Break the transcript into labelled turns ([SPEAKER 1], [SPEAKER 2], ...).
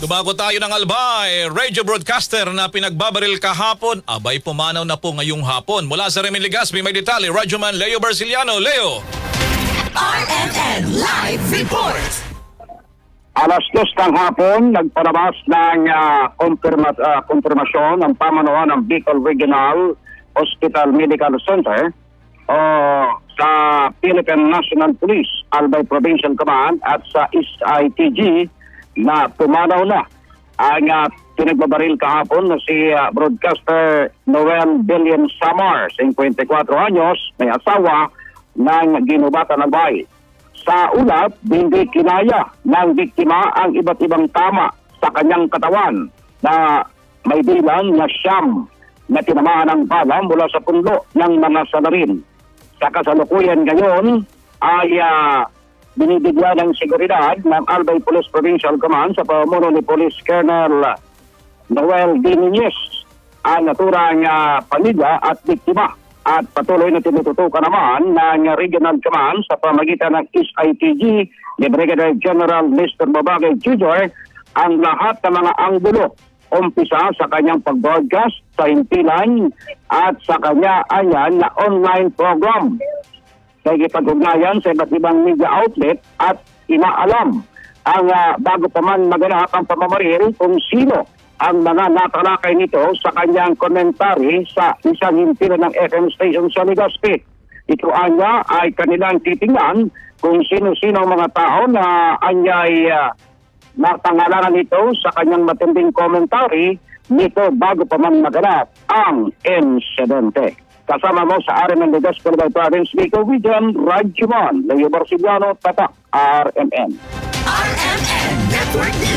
[SPEAKER 1] Dumago tayo ng Albay, radio broadcaster na pinagbabaril kahapon, abay pumanaw na po ngayong hapon. Mula sa Remil Legazpi, may detalye, Radyoman Leo Barciliano. Leo!
[SPEAKER 2] RMN Live Report.
[SPEAKER 3] Alas dos ng hapon, nagpalabas ng uh, konfirma, konfirmasyon ng pamanuan ng Bicol Regional Hospital Medical Center o sa Philippine National Police, Albay Provincial Command at sa SITG na pumanaw na ang uh, pinagbabaril kahapon na si ah, broadcaster Noel Billion Samar, 54 anyos, may asawa ng Ginubatan Albay. Sa ulat, hindi kinaya ng biktima ang iba't ibang tama sa kanyang katawan na may bilang na siyam na tinamaan ng bala mula sa pundo ng mga salarin. Sa kasalukuyan ngayon ay uh, binibigyan ng seguridad ng Albay Police Provincial Command sa pamumuno ni Police Colonel Noel D. Nunez ang naturang ah, pamilya at biktima at patuloy na tinututukan naman ng Regional Command sa pamagitan ng SITG ni Brigadier General Mr. Babagay Jr. ang lahat ng mga anggulo umpisa sa kanyang pag-broadcast sa himpilan at sa kanya ayan na online program nakikipag-ugnayan sa iba't ibang media outlet at inaalam ang ah, bago pa man maganap ang pamamaril kung sino ang mga natalakay nito sa kanyang komentary sa isang himpilan ng FM station sa Legazpi. Ito anya ay kanilang titingnan kung sino-sino ang mga tao na anyay uh, natangalanan nito sa kanyang matinding komentary nito bago pa man maganap ang insidente. Kasama mo sa RMN Lugas, Calabay Province, Miko Vigan, Rajjuman, Leo Barcillano, Tatak, RMN.
[SPEAKER 2] RMN Network